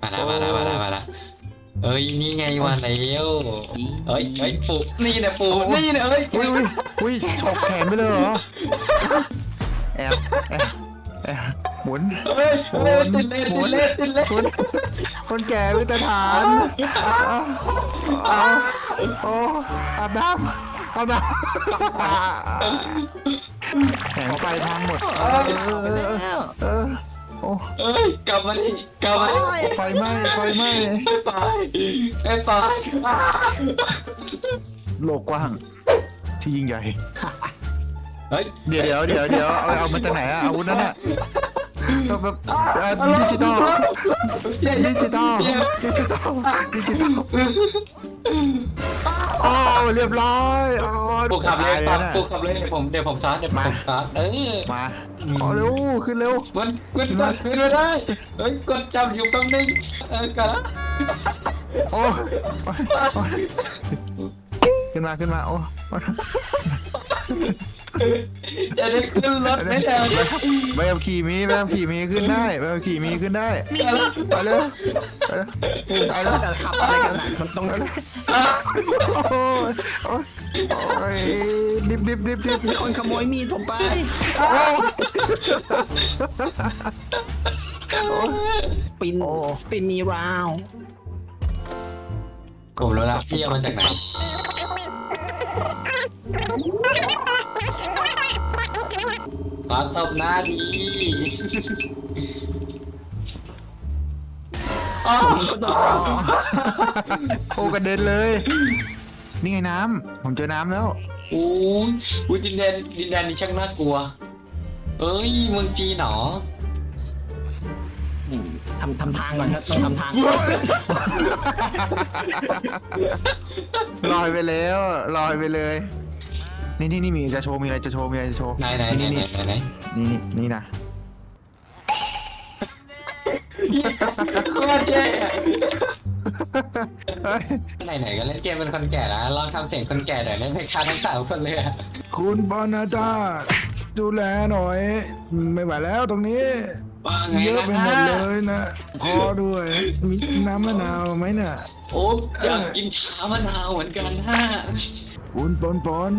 มาแล้วมาแล้วมาแล้วมาแล้วเอ้ยนี่ไงมาแล้วเอ้ยเอ้ยปูนี่นะปูนี่นะเอ้ยอุ้ยอุ้ยอุ้ยฉกแขนไปเลยเหรอแอบแอบแอบหมุนเอ้ยเอ้ยติดเล่นติดเล่นติดเล่นคนคนแก่วิตรฐานเอาเอาโอ้อาบน้ำอาบน้ำแผงไฟพังหมดเออเออเออ โอ้เอ้ยกลับมาดิกลับมาดิไฟไหม้ไฟไหม้ไม่ไปไม่ไปอ้าโลกกว้าง ที่ยิ่งใหญ่ เฮ้ยเดี๋ยวเดี๋ยวเดี๋ยวเดี๋ยวเอาเอามาจากไหนอะอาวุธนั้นอะแบบแบบเอ่อดิจิตอลดิจิตอลดิจิตอลดิจิตอล โอ้เรียบร้อยโอ้ปูขับเลยตาปูขับเลยเดี๋ยวผมเดี๋ยวผมชาร์จเดี๋ยวผมชาร์จเออมาเอาเร็วขึ้นเร็วมันขึ้นมาขึ้นมาได้เฮ้ยกดจับอยู่แป๊บนึงเออกะโอ้โอ้ยโอ้ย ขึ้นมาขึ้นมาโอ้จะได้ขึ้นรถไม่ได้ใบขับขี่มีใบขับขี่มีขึ้นได้ใบขับขี่มีขึ้นได้เนี่ยแล้วไปเร็วไปเร็วไปเร็วจะขับอะไรกันน่ะมันต้องโอ้ยโอ้ยโอ้ยดิบดิบดิบดิบมีคนขโมยมีดผมไปสปินสปินมีราวผมรู้แล้วพี่เอามาจากไหน ขอตบหน้าดีอ๋อก็ตองโอ้กระเด็นเลย นี่ไงน้ำ ผมเจอน้ำแล้ว โอ้ยอุ๊ยดินแดนดินแดนนี้ช่างน่ากลัว เอ้ยเมืองจีนเหรอ ทำทำทางก่อนนะต้องทำทาง ลอยไปแล้วลอยไปเลย นี่นี่นี่มีจะโชว์มีอะไรจะโชว์มีอะไรจะโชว์ไหนไหนไหนนี่ไหนนี่ไหนไหนนี่นี่นี่นะโคตรแย่เฮ้ยไหนไหนก็เล่นเกมเป็นคนแก่แล้วลองทำเสียงคนแก่หน่อยได้ไหมคะทั้งสามคนเลยอะคุณปานาจา ดูแลหน่อย ไม่ไหวแล้วตรงนี้ ว่าไงเยอะนะไปหมดเลยนะคอด้วย มีน้ำมะนาวไหมน่ะ โอ้อยากกินชามะนาวเหมือนกันฮะคุณปอนปอน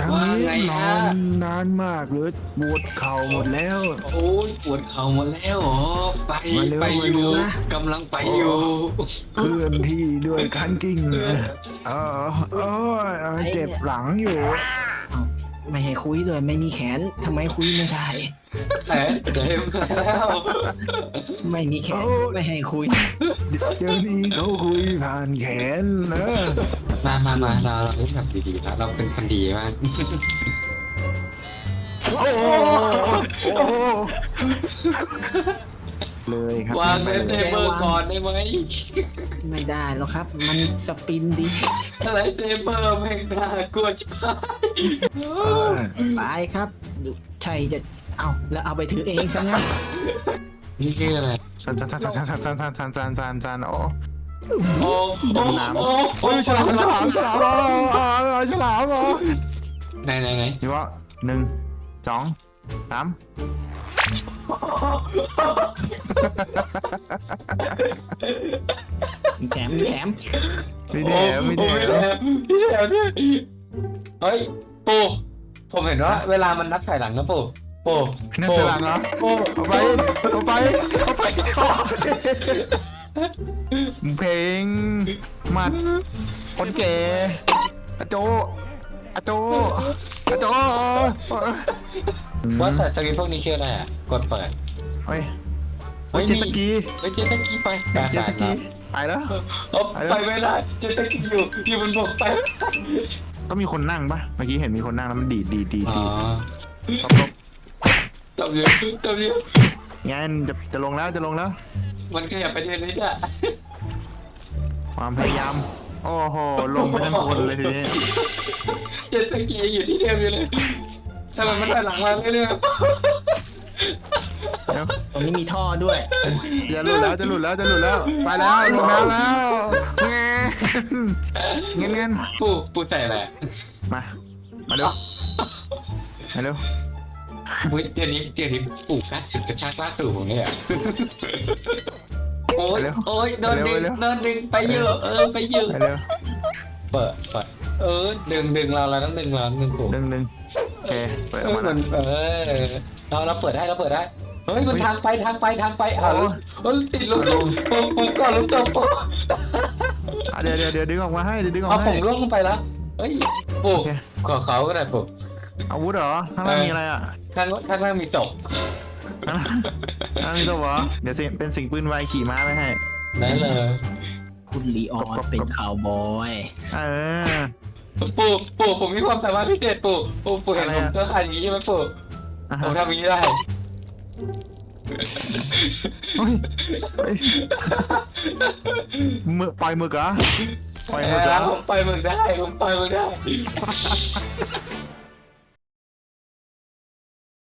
ทางนี้ว่าไงนอฮะ นนานมากเลยปวดเข่าหมดแล้ว โอ้ยปวดเข่าหมดแล้วเหรอไปมาเร็วไปมาอเร็ยู่วกำลังไปอยู่เคลื่อนที่ด้วยคันกิ้งเลยเออเออเจ็บหลังอยู่ ไม่ให้คุยเลยไม่มีแขนทำไมคุยไม่ได้แผลเต็มแล้วไม่มีแขนโอ้ไม่ให้คุย เดี๋ยวนี้เขาคุยผ่านแขนนะมามามาเราเราเล่นแบบดีๆแล้วเราเป็นคนดีมากโอ้โหโอ้โหเลยครับวางเล่นเทเบอร์ก่อนได้ไหม ไม่ได้หรอกครับ มันสปินดีอะไรเทเบอร์แม่งน่ากลัวชิบหายเออไปครับใช่จะเอาแล้วเอาไปถือเองซะงั้นนี่คืออะไรสันสันสันสันสันสันสันสันสันสันโอ้โอ้โอ้น้ำโอ้โอ้ยฉลามฉลามฉลามอ๋อฉลามอ๋อไหนไหนไหนนี่ว่าหนึ่งสองสาม มีแถมมีแถมมีแถมมีแถโอ้มแถมมีแถมด้วยเฮ้ยปู่ผมเห็นว่าเวลามันนับถอยหลังนะปู่ปู่นั่นเป็นหลังเหรอปู่เอาไปเอาไปเอาไปเพลงหมัดคนแก่อาโจอาโจอาโจว่าแต่สกิลพวกนี้คืออะไรอะกดเปิดเฮ้ย เฮ้ยเจ็ตมีสกีเฮ้ยเจ็ตสกีไปไปเจ็ตสกีไปไปแล้วเอาไปไม่ได้เจ็ตสกีอยู่อยู่บนบกไปไม่ได้ต้องมีคนนั่งปะเมื่อกี้เห็นมีคนนั่งแล้วมันดีดดีดดีดอ๋อดีดตบตบตบเยอะตบเยอะงั้นจะจะลงแล้วจะลงแล้ว มันขยับไปเรื่อยๆอะความพยายาม โอ้โห ลงไปทั้งคนเลยทีนี้เจ็ตสกีอยู่ที่เดิมอยู่เลยทำไมมันถอยหลังมาเรื่อย เดี๋ยวตรงนี้มีท่อด้วยจะหลุดแล้วจะหลุดแล้วจะหลุดแล้ว ไปแล้วลงน้ำแล้วเงี้ยเงี้ยเงี้ยๆปู่ปู่ใส่อะไรอะมา มาเร็วมาเร็วเฮ้ยเดี๋ยวนี้เดี๋ยวนี้ปู่กัดฉุดกระชากลากถูผมเลยอะโอ้ยเร็วโอ้ยโดนดึงเร็วโดนดึงไปเยอะเออไปเยอะไปเร็วเปิดเปิดเออดึงดึงเราเราต้องดึงเราดึงปู่หนึ่งหนึ่งโอเคเปิดเอออกอมามัแล้วนเออเราเราเปิดได้เราเปิดได้ เฮ้ยมันเฮ้ยทางไปทางไปทางไปอะโอ้เออติดลูกโป่งผมผมก่อนลูกโป่งปู่อะเดี๋ยวเดี๋ยวเดี๋ยวดึงออกมาให้เดี๋ยวดึงออกเอามาผให้ มล่วงลงไปแล้วเฮ้ยปู่โอเคขอเขาก็ได้ปู่อาวุธเหรอข้างล่างมีอะไรอะข้างข้างล่างมีศพข้างล่างข้างล่างมีตัวเหรอเดี๋ยวสิเป็นสิ่งปืนไวขี่ม้าไปให้ได้เลยคุณลีออกกบนกบเป็นข่าวบอยเออ ปู่ปู่ผมมีความสามารถพิเศษปู่ปู่ปู่เห็นอะไรผมอะเสื้อขายอย่างนี้ใช่ไหมปู่อะผฮะมทำอย่างนี้ได้ เฮ้ยเฮ้ยมือปล่อยมือเหรอปล่อยมือเหรออผมปล่อยมึงได้ผมปล่อยมึงได้